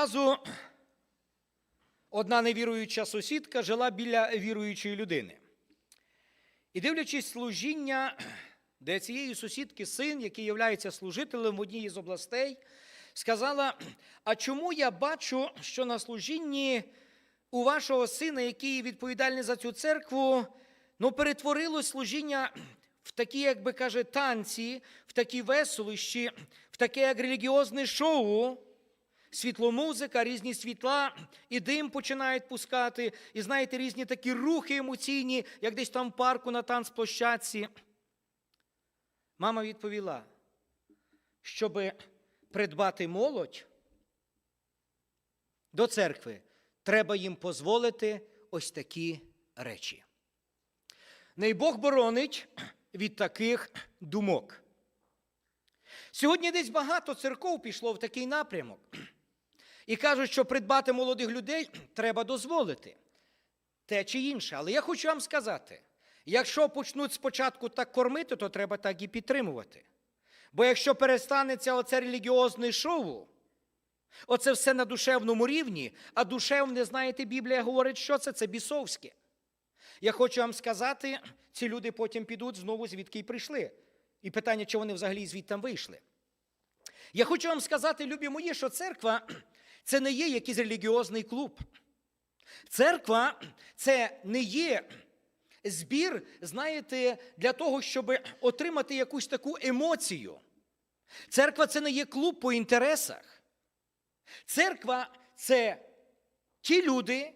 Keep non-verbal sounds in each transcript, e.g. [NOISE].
разу одна невіруюча сусідка жила біля віруючої людини. І дивлячись служіння, де цієї сусідки син, який є служителем в одній із областей, сказала: А чому я бачу, що на служінні у вашого сина, який відповідальний за цю церкву, ну, перетворилось служіння в такі, як би каже, танці, в такі веселощі, в таке як релігіозне шоу, світломузика, різні світла, і дим починають пускати, і знаєте, різні такі рухи емоційні, як десь там в парку на танцплощадці. Мама відповіла, щоб придбати молодь до церкви, треба їм дозволити ось такі речі. Най Бог боронить від таких думок. Сьогодні десь багато церков пішло в такий напрямок. І кажуть, що придбати молодих людей [CLEARS THROAT] треба дозволити те чи інше. Але я хочу вам сказати: якщо почнуть спочатку так кормити, то треба так і підтримувати. Бо якщо перестанеться оце релігіозне шоу, оце все на душевному рівні, а душевне, знаєте, Біблія говорить, що це? Це бісовське. Я хочу вам сказати, [CLEARS THROAT] ці люди потім підуть знову, звідки й прийшли. І питання, чи вони взагалі звідти вийшли. Я хочу вам сказати, любі мої, що церква це не є якийсь релігіозний клуб. Церква це не є збір, знаєте, для того, щоб отримати якусь таку емоцію. Церква це не є клуб по інтересах. Церква це ті люди,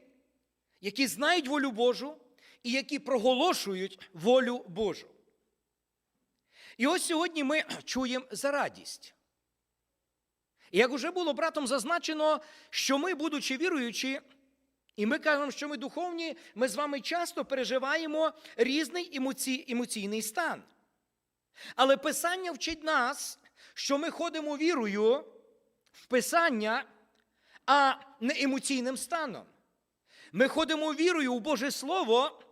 які знають волю Божу і які проголошують волю Божу. І ось сьогодні ми чуємо за радість. І як вже було братом зазначено, що ми, будучи віруючі, і ми кажемо, що ми духовні, ми з вами часто переживаємо різний емоці... емоційний стан. Але Писання вчить нас, що ми ходимо вірою в Писання, а не емоційним станом. Ми ходимо вірою в Боже Слово,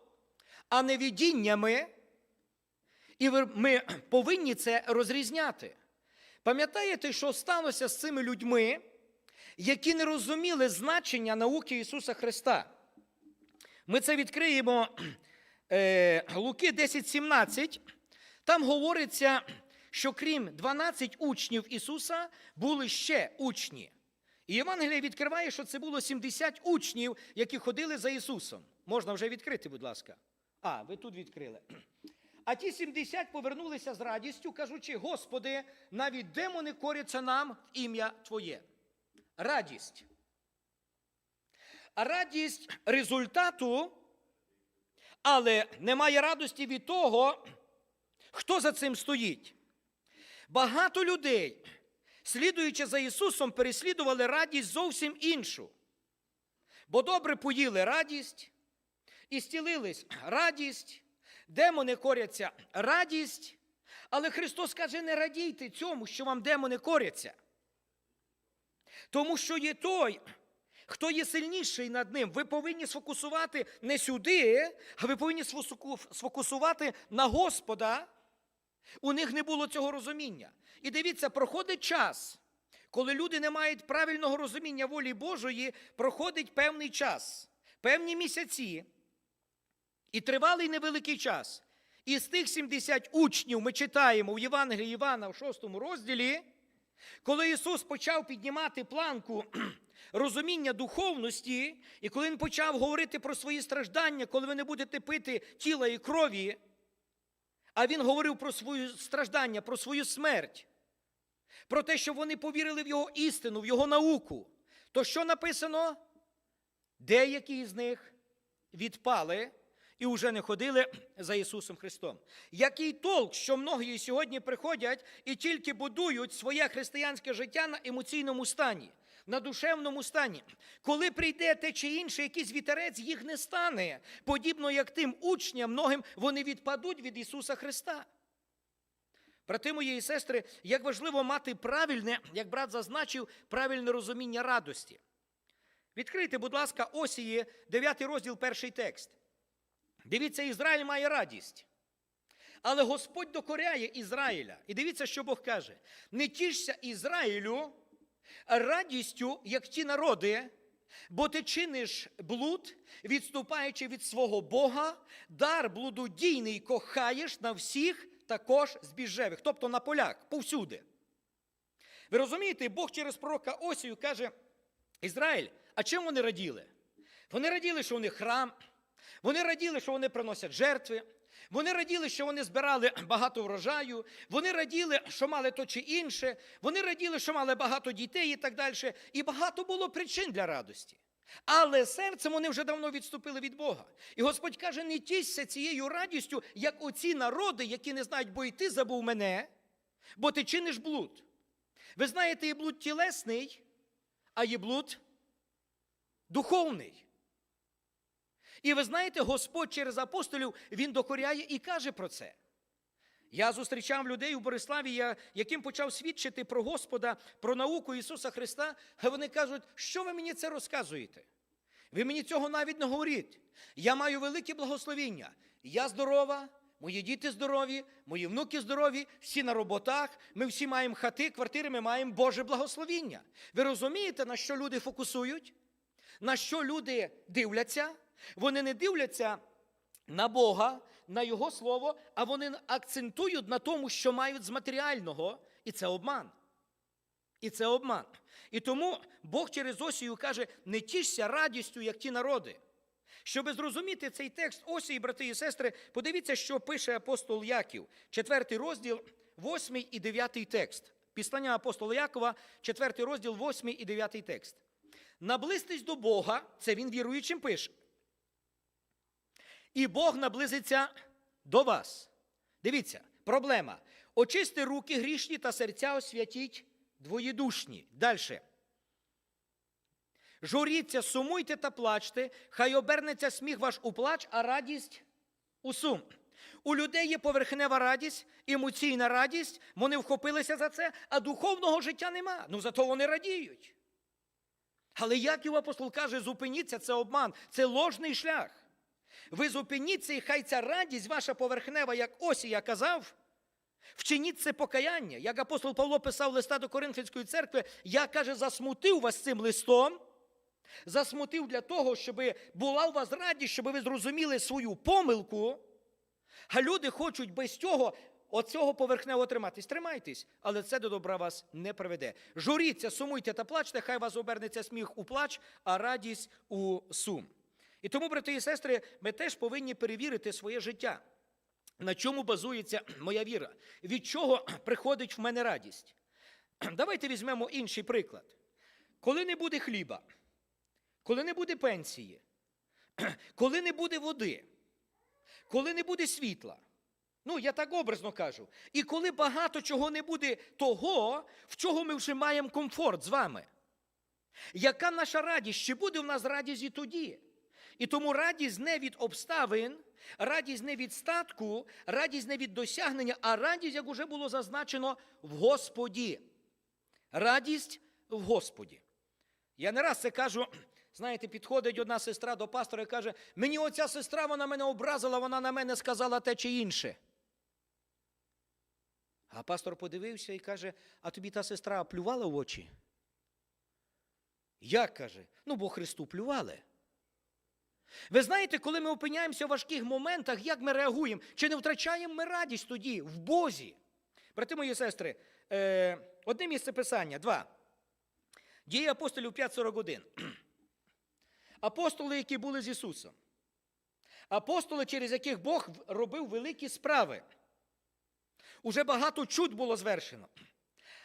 а не видіннями, і ми повинні це розрізняти. Пам'ятаєте, що сталося з цими людьми, які не розуміли значення науки Ісуса Христа? Ми це відкриємо е, Луки 10,17. Там говориться, що крім 12 учнів Ісуса були ще учні. І Євангеліє відкриває, що це було 70 учнів, які ходили за Ісусом. Можна вже відкрити, будь ласка. А, ви тут відкрили. А ті 70 повернулися з радістю, кажучи: Господи, навіть демони коряться нам в ім'я Твоє. Радість. Радість результату, але немає радості від того, хто за цим стоїть. Багато людей, слідуючи за Ісусом, переслідували радість зовсім іншу. Бо добре поїли радість, і стілились радість, демони коряться радість, але Христос каже, не радійте цьому, що вам демони коряться. Тому що є той, хто є сильніший над ним. Ви повинні сфокусувати не сюди, а ви повинні сфокусувати на Господа. У них не було цього розуміння. І дивіться, проходить час, коли люди не мають правильного розуміння волі Божої, проходить певний час, певні місяці. І тривалий невеликий час. І з тих 70 учнів ми читаємо у Євангелії Івана в 6 розділі, коли Ісус почав піднімати планку [CLEARS THROAT] розуміння духовності, і коли Він почав говорити про свої страждання, коли ви не будете пити тіла і крові, а Він говорив про свої страждання, про свою смерть, про те, що вони повірили в Його істину, в Його науку, то що написано? Деякі з них відпали і вже не ходили [CLEARS THROAT] за Ісусом Христом. Який толк, що многі сьогодні приходять і тільки будують своє християнське життя на емоційному стані, на душевному стані. Коли прийде те чи інше, якийсь вітерець, їх не стане. Подібно як тим учням, многим вони відпадуть від Ісуса Христа. Брати мої і сестри, як важливо мати правильне, як брат зазначив, правильне розуміння радості. Відкрийте, будь ласка, Осії, 9 розділ, перший текст. Дивіться, Ізраїль має радість. Але Господь докоряє Ізраїля. І дивіться, що Бог каже: не тішся Ізраїлю, радістю, як ті народи, бо ти чиниш блуд, відступаючи від свого Бога, дар блудодійний кохаєш на всіх також збіжевих, тобто на полях, повсюди. Ви розумієте, Бог через пророка Осію каже: Ізраїль, а чим вони раділи? Вони раділи, що у них храм, вони раділи, що вони приносять жертви, вони раділи, що вони збирали багато врожаю, вони раділи, що мали то чи інше, вони раділи, що мали багато дітей і так далі. І багато було причин для радості. Але серцем вони вже давно відступили від Бога. І Господь каже: не тішся цією радістю, як оці народи, які не знають, бо і ти забув мене, бо ти чиниш блуд. Ви знаєте, є блуд тілесний, а є блуд духовний. І ви знаєте, Господь через апостолів Він докоряє і каже про це. Я зустрічав людей у Бориславі, я- яким почав свідчити про Господа, про науку Ісуса Христа, а вони кажуть, що ви мені це розказуєте? Ви мені цього навіть не говоріть. Я маю велике благословіння. Я здорова, мої діти здорові, мої внуки здорові, всі на роботах, ми всі маємо хати, квартири, ми маємо Боже благословіння. Ви розумієте, на що люди фокусують? На що люди дивляться? Вони не дивляться на Бога, на Його Слово, а вони акцентують на тому, що мають з матеріального, і це обман. І це обман. І тому Бог через Осію каже: не тішся радістю, як ті народи. Щоб зрозуміти цей текст Осії, брати і сестри, подивіться, що пише апостол Яків, 4 розділ, 8 і 9 текст. Післання апостола Якова, 4 розділ, 8 і 9 текст. Наблизьтесь до Бога, це він віруючим пише. І Бог наблизиться до вас. Дивіться, проблема. Очисти руки грішні та серця освятіть двоєдушні. Далі. Журіться, сумуйте та плачте, хай обернеться сміх ваш у плач, а радість у сум. У людей є поверхнева радість, емоційна радість, вони вхопилися за це, а духовного життя нема. Ну зато вони радіють. Але Яків апостол каже, зупиніться, це обман, це ложний шлях. Ви зупиніться, і хай ця радість ваша поверхнева, як Осія казав, вчиніть це покаяння. Як апостол Павло писав листа до Коринфянської церкви, я каже, засмутив вас цим листом, засмутив для того, щоб була у вас радість, щоб ви зрозуміли свою помилку. А люди хочуть без цього оцього поверхневого триматись. Тримайтесь, але це до добра вас не приведе. Журіться, сумуйте та плачте, хай вас обернеться сміх у плач, а радість у сум. І тому, брати і сестри, ми теж повинні перевірити своє життя. На чому базується [CLEARS THROAT] моя віра? Від чого [CLEARS THROAT] приходить в мене радість? [CLEARS THROAT] Давайте візьмемо інший приклад. Коли не буде хліба, коли не буде пенсії, коли не буде води, коли не буде світла. Ну, я так образно кажу. І коли багато чого не буде того, в чого ми вже маємо комфорт з вами. Яка наша радість? Чи буде в нас радість і тоді? І тому радість не від обставин, радість не від статку, радість не від досягнення, а радість, як уже було зазначено, в Господі. Радість в Господі. Я не раз це кажу, [CLEARS THROAT] знаєте, підходить одна сестра до пастора і каже: мені оця сестра, вона мене образила, вона на мене сказала те чи інше. А пастор подивився і каже: а тобі та сестра плювала в очі? Як каже? Ну, бо Христу плювали. Ви знаєте, коли ми опиняємося в важких моментах, як ми реагуємо? Чи не втрачаємо ми радість тоді в Бозі? Брати мої сестри, е, одне місце писання, два. Дії апостолів 5.41. [CLEARS THROAT] Апостоли, які були з Ісусом. Апостоли, через яких Бог робив великі справи. Уже багато чуд було звершено.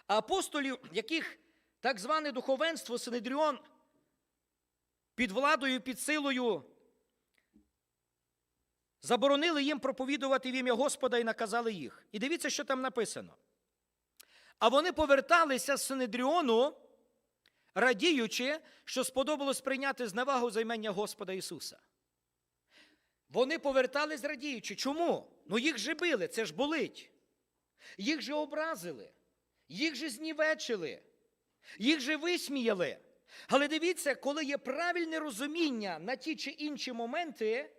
А апостолів, яких так зване духовенство Синедріон під владою, під силою заборонили їм проповідувати в ім'я Господа і наказали їх. І дивіться, що там написано. А вони поверталися з Синедріону, радіючи, що сподобалось прийняти зневагу за імення Господа Ісуса. Вони повертались радіючи. Чому? Ну їх же били, це ж болить. Їх же образили, їх же знівечили, їх же висміяли. Але дивіться, коли є правильне розуміння на ті чи інші моменти,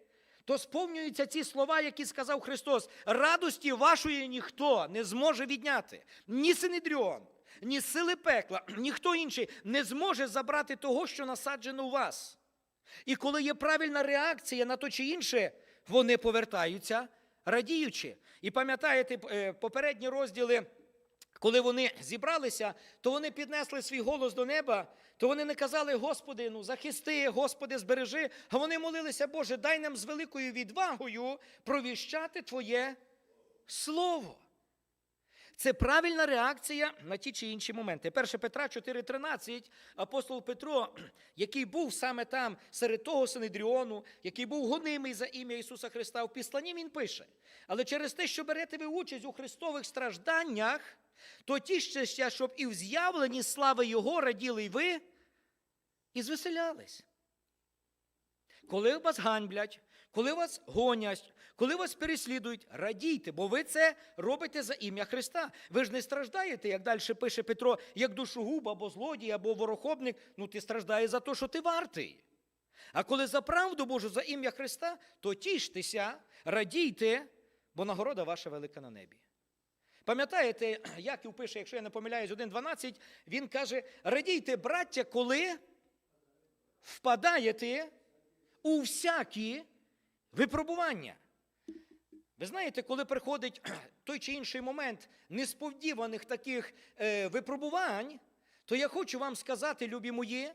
то сповнюються ці слова, які сказав Христос: радості вашої ніхто не зможе відняти. Ні Синедріон, ні сили пекла, [CLEARS THROAT] ніхто інший не зможе забрати того, що насаджено у вас. І коли є правильна реакція на то чи інше, вони повертаються радіючи. І пам'ятаєте е, попередні розділи, коли вони зібралися, то вони піднесли свій голос до неба, то вони не казали, Господи, ну захисти, Господи, збережи, а вони молилися, Боже, дай нам з великою відвагою провіщати Твоє Слово. Це правильна реакція на ті чи інші моменти. 1 Петра 4,13 апостол Петро, який був саме там серед того Синедріону, який був гонимий за ім'я Ісуса Христа, в Післанні він пише: але через те, що берете ви участь у Христових стражданнях, то тіштеся, щоб і в з'явленні слави Його раділи й ви, і звеселялись. Коли вас ганьблять, коли вас гонять, коли вас переслідують, радійте, бо ви це робите за ім'я Христа. Ви ж не страждаєте, як далі пише Петро, як душогуб або злодій, або ворохобник. Ну ти страждаєш за те, що ти вартий. А коли за правду Божу, за ім'я Христа, то тіштеся, радійте, бо нагорода ваша велика на небі. Пам'ятаєте, [CLEARS THROAT] Яків пише, якщо я не помиляюсь, 1.12, він каже: радійте, браття, коли впадаєте у всякі випробування. Ви знаєте, коли приходить [CLEARS THROAT] той чи інший момент несподіваних таких е, випробувань, то я хочу вам сказати, любі мої,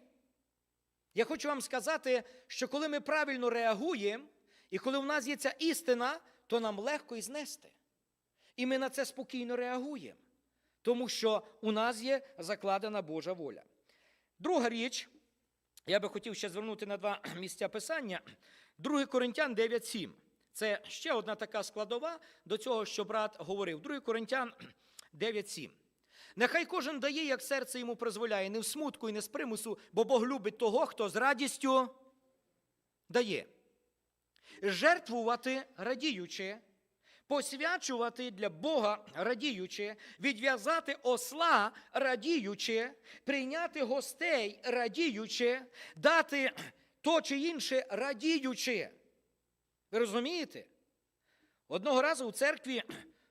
я хочу вам сказати, що коли ми правильно реагуємо, і коли в нас є ця істина, то нам легко і знести. І ми на це спокійно реагуємо, тому що у нас є закладена Божа воля. Друга річ, я би хотів ще звернути на два [CLEARS THROAT] місця писання. 2 Коринтян 9.7. Це ще одна така складова до цього, що брат говорив. 2 Коринтян 9.7. Нехай кожен дає, як серце йому дозволяє, не в смутку і не з примусу, бо Бог любить того, хто з радістю дає. Жертвувати радіючи, посвячувати для Бога радіючи, відв'язати осла радіючи, прийняти гостей радіючи, дати то чи інше радіючи. Ви розумієте? Одного разу у церкві,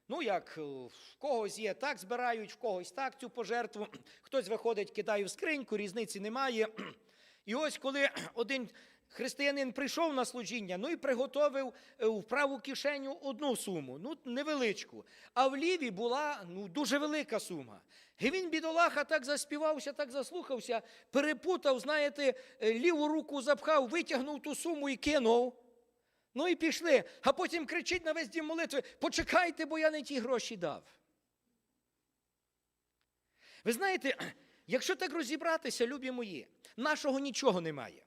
ну як в когось є так, збирають, в когось так цю пожертву, хтось виходить, кидає в скриньку, різниці немає. І ось коли один християнин прийшов на служіння, ну і приготовив е, в праву кишеню одну суму, ну невеличку, а в лівій була ну, дуже велика сума. І він, бідолаха, так заспівався, так заслухався, перепутав, знаєте, е, ліву руку запхав, витягнув ту суму і кинув. Ну і пішли, а потім кричить на весь дім молитви: почекайте, бо я не ті гроші дав. Ви знаєте, [CLEARS THROAT] якщо так розібратися, любі мої, нашого нічого немає.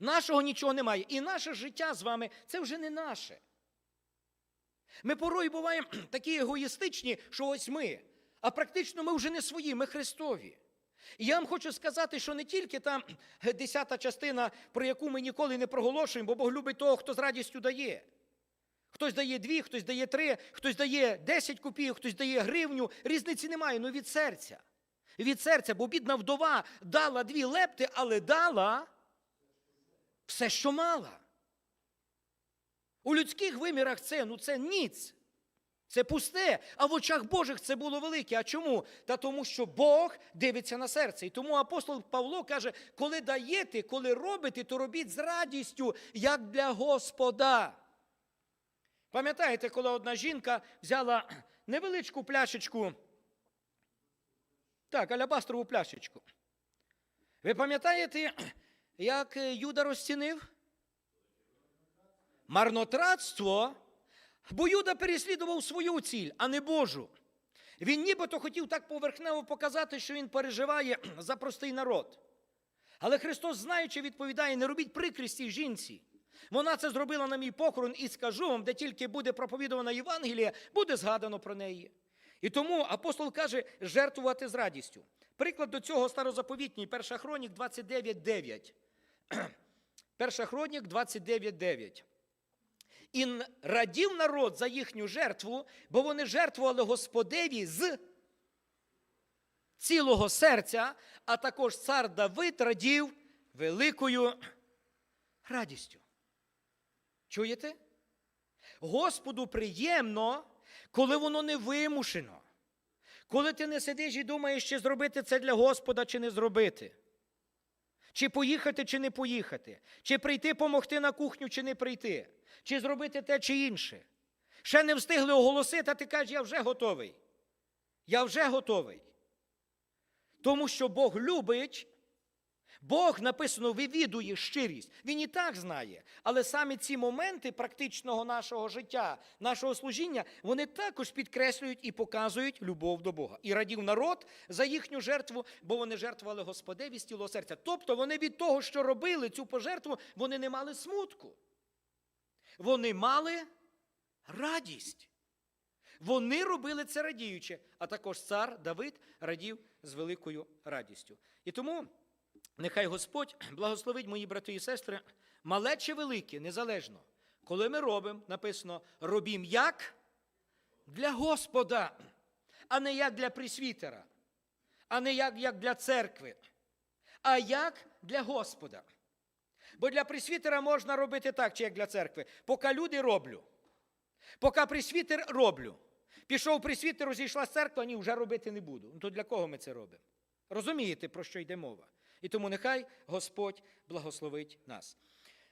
Нашого нічого немає. І наше життя з вами це вже не наше. Ми порой буваємо такі егоїстичні, що ось ми, а практично ми вже не свої, ми Христові. І я вам хочу сказати, що не тільки там десята частина, про яку ми ніколи не проголошуємо, бо Бог любить того, хто з радістю дає. Хтось дає дві, хтось дає три, хтось дає десять копійок, хтось дає гривню. Різниці немає, ну від серця. Від серця, бо бідна вдова дала дві лепти, але дала все, що мала. У людських вимірах це, ну це ніц. Це пусте, а в очах Божих це було велике. А чому? Та тому, що Бог дивиться на серце. І тому апостол Павло каже: коли даєте, коли робите, то робіть з радістю, як для Господа. Пам'ятаєте, коли одна жінка взяла невеличку пляшечку, так, алябастрову пляшечку. Ви пам'ятаєте, як Юда розцінив? Марнотратство. Бо Юда переслідував свою ціль, а не Божу. Він нібито хотів так поверхнево показати, що він переживає [CLEARS THROAT] за простий народ. Але Христос, знаючи, відповідає: не робіть прикрісті жінці. Вона це зробила на мій похорон, і скажу вам, де тільки буде проповідувана Євангелія, буде згадано про неї. І тому апостол каже, жертвувати з радістю. Приклад до цього старозаповітній, перша хронік 29.9. Перша хронік 29.9. І радів народ за їхню жертву, бо вони жертвували Господеві з цілого серця, а також цар Давид радів великою радістю. Чуєте? Господу приємно, коли воно не вимушено, Коли ти не сидиш і думаєш, чи зробити це для Господа, чи не зробити. Чи поїхати, чи не поїхати, чи прийти помогти на кухню, чи не прийти, чи зробити те чи інше. Ще не встигли оголосити, а ти кажеш, я вже готовий. Я вже готовий. Тому що Бог любить, Бог написано, вивідує щирість. Він і так знає. Але саме ці моменти практичного нашого життя, нашого служіння, вони також підкреслюють і показують любов до Бога. І радів народ за їхню жертву, бо вони жертвували Господеві з цілого серця. Тобто вони від того, що робили цю пожертву, вони не мали смутку. Вони мали радість. Вони робили це радіюче, а також цар Давид радів з великою радістю. І тому нехай Господь благословить мої брати і сестри, мале чи велике, незалежно. Коли ми робимо, написано, робім як для Господа, а не як для присвітера, а не як, як для церкви, а як для Господа. Бо для присвітера можна робити так, чи як для церкви. Поки люди роблю. Поки присвітер роблю. Пішов присвітер, розійшла церква, ні, вже робити не буду. Ну то для кого ми це робимо? Розумієте, про що йде мова? І тому нехай Господь благословить нас.